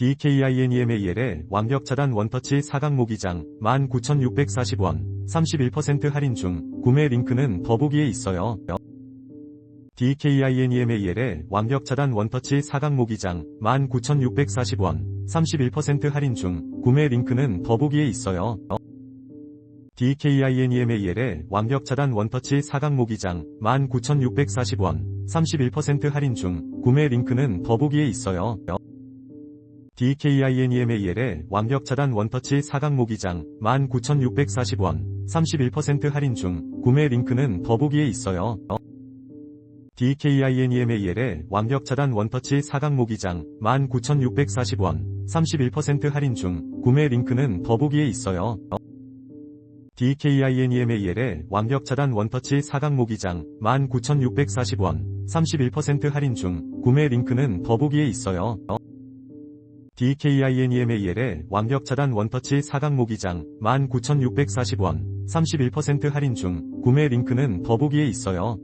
DKINEMAL의 완벽 차단 원터치 사각 모기장 19,640원 31% 할인 중 구매 링크는 더보기에 있어요. DKINEMAL의 완벽 차단 원터치 사각 모기장 19,640원 31% 할인 중 구매 링크는 더보기에 있어요. DKINEMAL의 완벽 차단 원터치 사각 모기장 19,640원 31% 할인 중 구매 링크는 더보기에 있어요. DKINEMAL의 완벽 차단 원터치 사각 모기장 19,640원 31% 할인 중 구매 링크는 더보기에 있어요. DKINEMAL의 완벽 차단 원터치 사각 모기장 19,640원 31% 할인 중 구매 링크는 더보기에 있어요. DKINEMAL의 완벽 차단 원터치 사각 모기장 19,640원 31% 할인 중 구매 링크는 더보기에 있어요. DKINEMAL의 완벽 차단 원터치 사각 모기장 19,640원 31% 할인 중 구매 링크는 더보기에 있어요.